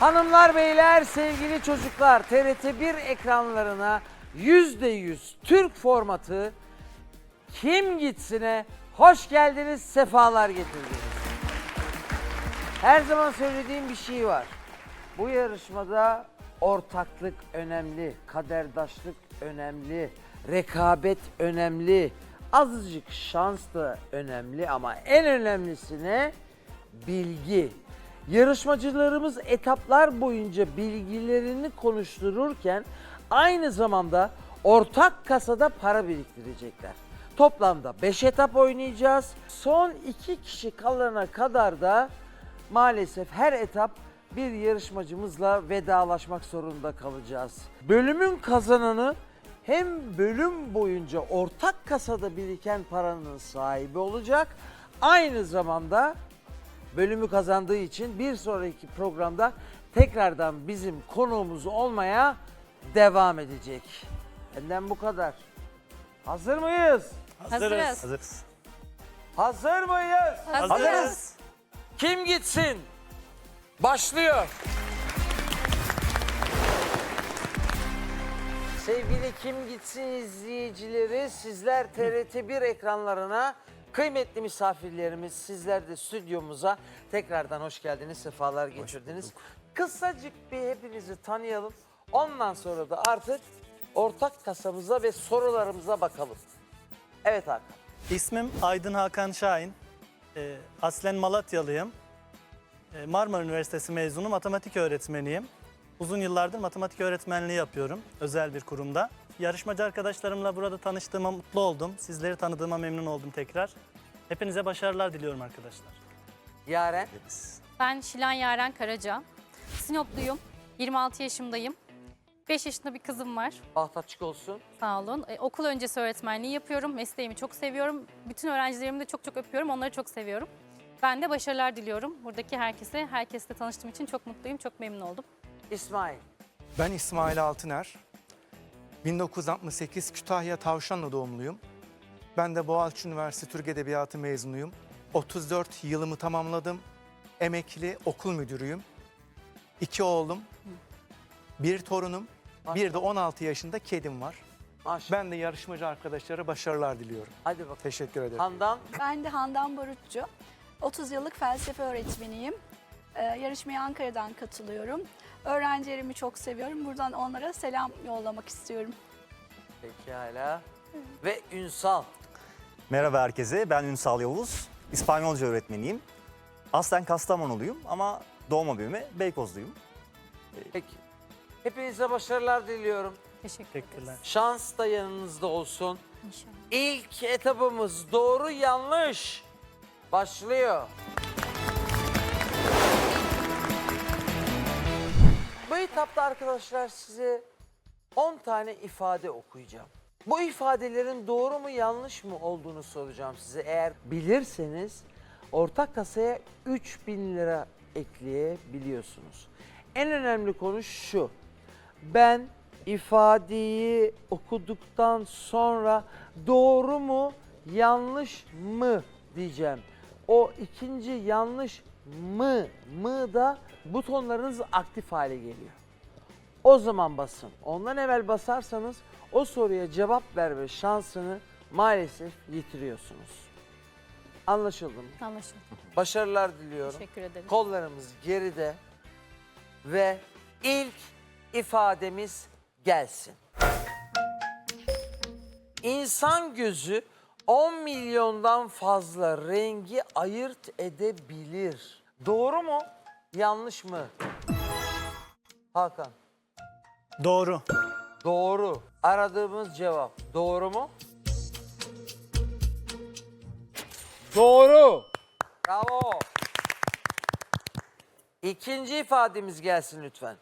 Hanımlar beyler sevgili çocuklar TRT1 ekranlarına %100 Türk formatı Kim Gitsin'e hoş geldiniz sefalar getirdiniz. Her zaman söylediğim bir şey var. Bu yarışmada ortaklık önemli, kaderdaşlık önemli, rekabet önemli, azıcık şans da önemli ama en önemlisine bilgi. Yarışmacılarımız etaplar boyunca bilgilerini konuştururken aynı zamanda ortak kasada para biriktirecekler. Toplamda 5 etap oynayacağız. Son 2 kişi kalana kadar da maalesef her etap bir yarışmacımızla vedalaşmak zorunda kalacağız. Bölümün kazananı hem bölüm boyunca ortak kasada biriken paranın sahibi olacak. Aynı zamanda bölümü kazandığı için bir sonraki programda tekrardan bizim konuğumuz olmaya devam edecek. Benden bu kadar. Hazır mıyız? Hazırız. Hazırız. Hazır mıyız? Hazırız. Kim gitsin? Başlıyor. Sevgili Kim Gitsin izleyicileri sizler TRT1 ekranlarına kıymetli misafirlerimiz sizler de stüdyomuza tekrardan hoş geldiniz, sefalar getirdiniz. Kısacık bir hepinizi tanıyalım. Ondan sonra da artık ortak kasamıza ve sorularımıza bakalım. Evet Hakan. İsmim Aydın Hakan Şahin. Ee, aslen Malatyalıyım. Ee, Marmara Üniversitesi mezunu matematik öğretmeniyim. Uzun yıllardır matematik öğretmenliği yapıyorum özel bir kurumda. Yarışmacı arkadaşlarımla burada tanıştığıma mutlu oldum. Sizleri tanıdığıma memnun oldum tekrar. Hepinize başarılar diliyorum arkadaşlar. Yaren. Ben Şilan Yaren Karaca. Sinopluyum. 26 yaşındayım. 5 yaşında bir kızım var. Baht açık olsun. Sağ olun. E, okul öncesi öğretmenliği yapıyorum. Mesleğimi çok seviyorum. Bütün öğrencilerimi de çok çok öpüyorum. Onları çok seviyorum. Ben de başarılar diliyorum. Buradaki herkese, herkesle tanıştığım için çok mutluyum. Çok memnun oldum. İsmail. Ben İsmail Altıner. 1968 Kütahya Tavşanlı doğumluyum. Ben de Boğaziçi Üniversitesi Türk Edebiyatı mezunuyum. 34 yılımı tamamladım. Emekli okul müdürüyüm. İki oğlum, bir torunum, bir de 16 yaşında kedim var. Maşallah. Ben de yarışmacı arkadaşlara başarılar diliyorum. Hadi bakalım. Teşekkür ederim. Handan. Ben de Handan Barutçu. 30 yıllık felsefe öğretmeniyim. Ee, yarışmaya Ankara'dan katılıyorum. Öğrencilerimi çok seviyorum. Buradan onlara selam yollamak istiyorum. Pekala. Ve Ünsal. Merhaba herkese, ben Ünsal Yavuz. İspanyolca öğretmeniyim. Aslen Kastamonuluyum ama doğma büyüme Beykozluyum. Peki. Hepinize başarılar diliyorum. Teşekkür Teşekkürler. Şans da yanınızda olsun. İnşallah. İlk etabımız doğru yanlış. Başlıyor. Bu etapta arkadaşlar size 10 tane ifade okuyacağım. Bu ifadelerin doğru mu yanlış mı olduğunu soracağım size. Eğer bilirseniz ortak kasaya 3000 lira ekleyebiliyorsunuz. En önemli konu şu. Ben ifadeyi okuduktan sonra doğru mu yanlış mı diyeceğim. O ikinci yanlış mı mı da butonlarınız aktif hale geliyor. O zaman basın. Ondan evvel basarsanız o soruya cevap verme şansını maalesef yitiriyorsunuz. Anlaşıldı mı? Anlaşıldı. Başarılar diliyorum. Teşekkür ederim. Kollarımız geride ve ilk ifademiz gelsin. İnsan gözü 10 milyondan fazla rengi ayırt edebilir. Doğru mu? Yanlış mı? Hakan. Doğru. Doğru. Aradığımız cevap doğru mu? Doğru. Bravo. İkinci ifademiz gelsin lütfen.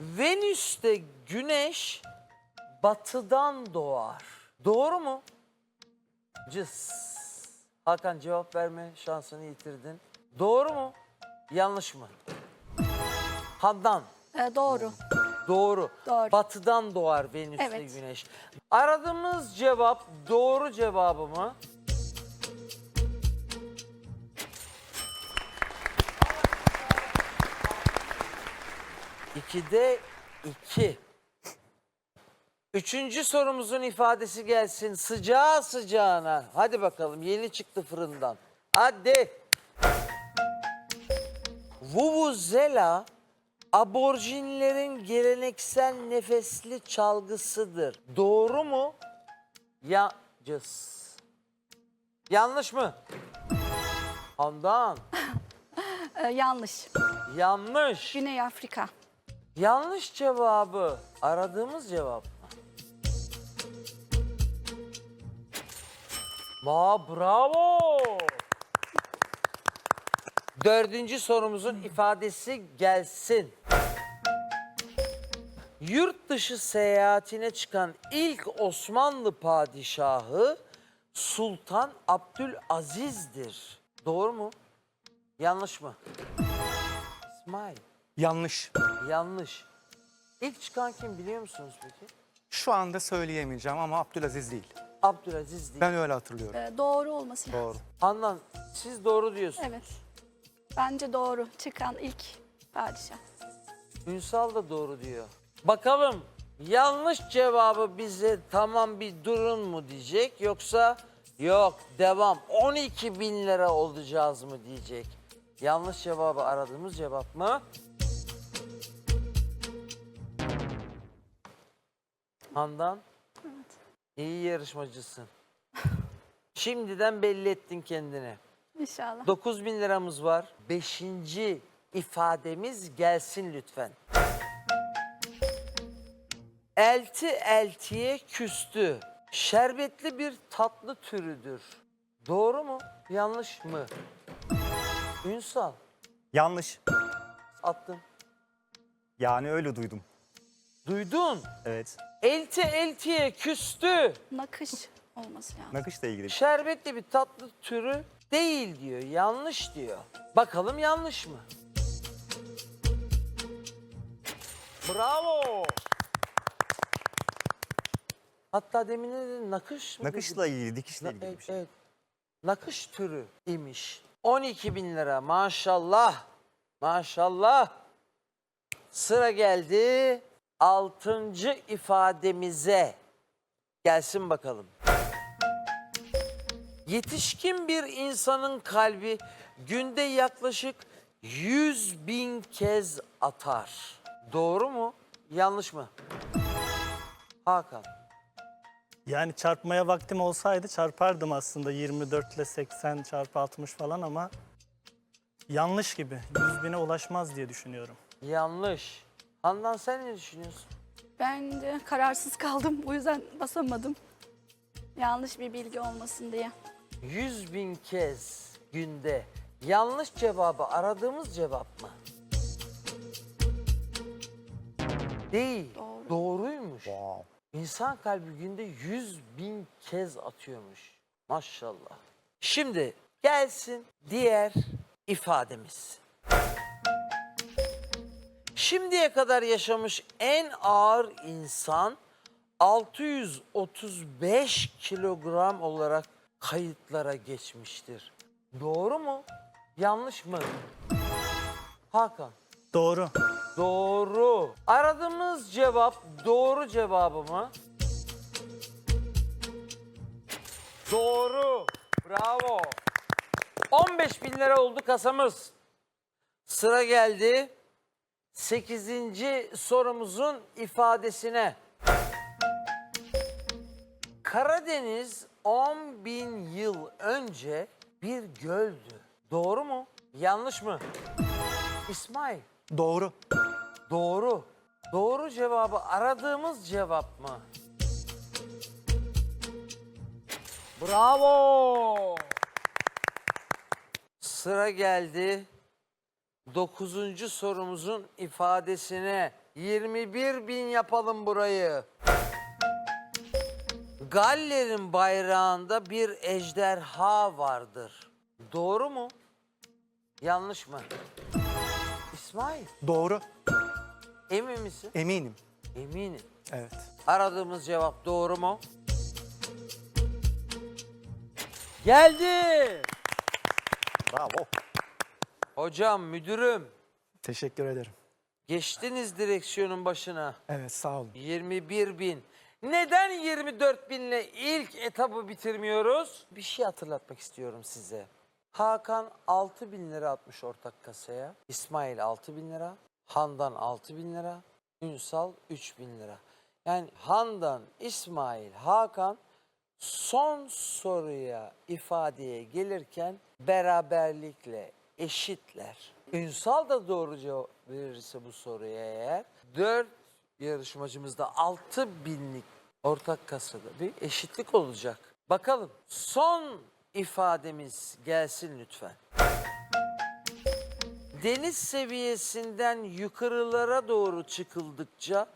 Venüs'te güneş batıdan doğar. Doğru mu? Cız. Hakan cevap verme şansını yitirdin. Doğru mu? Yanlış mı? Handan. Ee, doğru. Doğru. Doğru. Batıdan doğar Venüs'te Evet. güneş. Aradığımız cevap doğru cevabı mı? 2'de 2. Üçüncü sorumuzun ifadesi gelsin sıcağı sıcağına. Hadi bakalım yeni çıktı fırından. Hadi. Vuvuzela aborjinlerin geleneksel nefesli çalgısıdır. Doğru mu? Ya cız. Yanlış mı? Handan. Ee, yanlış. Yanlış. Güney Afrika. Yanlış cevabı aradığımız cevap? Ma bravo. Dördüncü sorumuzun ifadesi gelsin. Yurt dışı seyahatine çıkan ilk Osmanlı padişahı Sultan Abdülaziz'dir. Doğru mu? Yanlış mı? İsmail. Yanlış. Yanlış. İlk çıkan kim biliyor musunuz peki? Şu anda söyleyemeyeceğim ama Abdülaziz değil. Abdülaziz değil. Ben öyle hatırlıyorum. Ee, doğru olması lazım. Doğru. Handan siz doğru diyorsunuz. Evet. Bence doğru. Çıkan ilk padişah. Ünsal da doğru diyor. Bakalım yanlış cevabı bize tamam bir durun mu diyecek yoksa yok devam 12 bin lira olacağız mı diyecek. Yanlış cevabı aradığımız cevap mı? Handan. İyi yarışmacısın. Şimdiden belli ettin kendini. İnşallah. 9 bin liramız var. Beşinci ifademiz gelsin lütfen. Elti eltiye küstü. Şerbetli bir tatlı türüdür. Doğru mu? Yanlış mı? Ünsal. Yanlış. Attım. Yani öyle duydum. Duydun. Evet. Elti eltiye küstü. Nakış olması lazım. Nakışla ilgili. Şerbetli bir tatlı türü değil diyor. Yanlış diyor. Bakalım yanlış mı? Bravo. Hatta demin ne dedin? Nakış mı? dedin? Nakışla ilgili, dikişle Na- ilgili bir şey. evet. Nakış türü imiş. 12 bin lira maşallah. Maşallah. Sıra geldi altıncı ifademize. Gelsin bakalım. Yetişkin bir insanın kalbi günde yaklaşık 100 bin kez atar. Doğru mu? Yanlış mı? Hakan. Yani çarpmaya vaktim olsaydı çarpardım aslında 24 ile 80 çarpı 60 falan ama yanlış gibi. 100 bine ulaşmaz diye düşünüyorum. Yanlış. Handan sen ne düşünüyorsun? Ben de kararsız kaldım. O yüzden basamadım. Yanlış bir bilgi olmasın diye. 100 bin kez günde yanlış cevabı aradığımız cevap mı? Değil. Doğru. Doğruymuş. İnsan kalbi günde 100 bin kez atıyormuş. Maşallah. Şimdi gelsin diğer ifademiz. Şimdiye kadar yaşamış en ağır insan 635 kilogram olarak kayıtlara geçmiştir. Doğru mu? Yanlış mı? Hakan. Doğru. Doğru. Aradığımız cevap doğru cevabı mı? Doğru. Bravo. 15 bin lira oldu kasamız. Sıra geldi 8. sorumuzun ifadesine. Karadeniz 10 bin yıl önce bir göldü. Doğru mu? Yanlış mı? İsmail. Doğru. Doğru. Doğru cevabı aradığımız cevap mı? Bravo. Sıra geldi. Dokuzuncu sorumuzun ifadesine 21 bin yapalım burayı. Galler'in bayrağında bir ejderha vardır. Doğru mu? Yanlış mı? İsmail, Doğru. Emin misin? Eminim. Eminim. Evet. Aradığımız cevap doğru mu? Geldi. Bravo. Hocam, müdürüm. Teşekkür ederim. Geçtiniz direksiyonun başına. Evet sağ olun. 21 bin. Neden 24 binle ilk etabı bitirmiyoruz? Bir şey hatırlatmak istiyorum size. Hakan 6 bin lira atmış ortak kasaya. İsmail 6 bin lira. Handan 6 bin lira. Ünsal 3 bin lira. Yani Handan, İsmail, Hakan son soruya ifadeye gelirken beraberlikle eşitler. Ünsal da doğru cevap verirse bu soruya eğer 4 yarışmacımızda 6 binlik ortak kasada bir eşitlik olacak. Bakalım son ifademiz gelsin lütfen. Deniz seviyesinden yukarılara doğru çıkıldıkça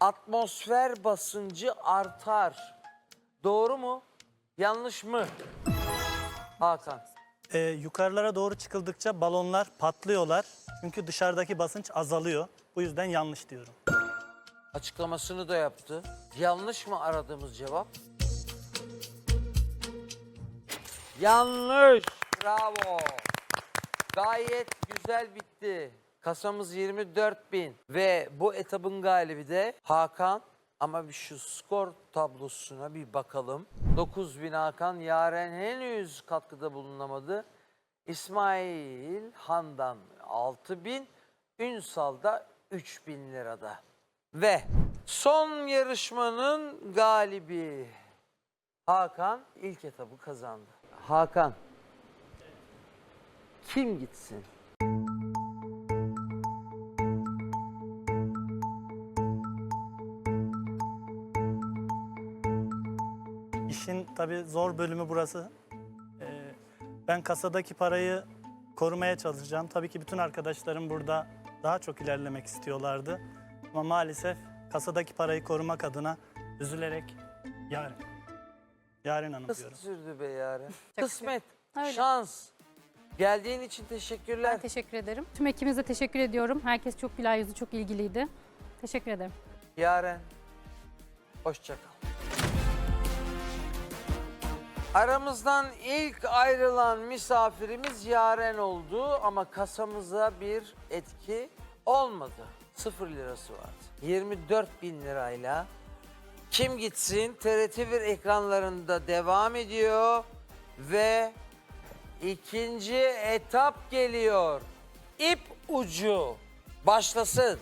atmosfer basıncı artar. Doğru mu? Yanlış mı? Hakan. Ee, yukarılara doğru çıkıldıkça balonlar patlıyorlar. Çünkü dışarıdaki basınç azalıyor. Bu yüzden yanlış diyorum. Açıklamasını da yaptı. Yanlış mı aradığımız cevap? Yanlış. Bravo. Gayet güzel bitti. Kasamız 24 bin ve bu etabın galibi de Hakan. Ama bir şu skor tablosuna bir bakalım. 9 bin Hakan, Yaren henüz katkıda bulunamadı. İsmail Handan 6 bin, Ünsal da 3 bin lirada. Ve son yarışmanın galibi Hakan ilk etabı kazandı. Hakan. Kim gitsin? İşin tabii zor bölümü burası. Ee, ben kasadaki parayı korumaya çalışacağım. Tabii ki bütün arkadaşlarım burada daha çok ilerlemek istiyorlardı. Ama maalesef kasadaki parayı korumak adına üzülerek. Yaren Hanım Nasıl diyorum. sürdü be Yaren? Kısmet, Öyle. şans. Geldiğin için teşekkürler. Ben teşekkür ederim. Tüm ekibimize teşekkür ediyorum. Herkes çok güler yüzlü, çok ilgiliydi. Teşekkür ederim. Yaren, hoşça kal. Aramızdan ilk ayrılan misafirimiz Yaren oldu ama kasamıza bir etki olmadı. Sıfır lirası vardı. 24 bin lirayla kim gitsin TRT1 ekranlarında devam ediyor ve ikinci etap geliyor. İp ucu başlasın.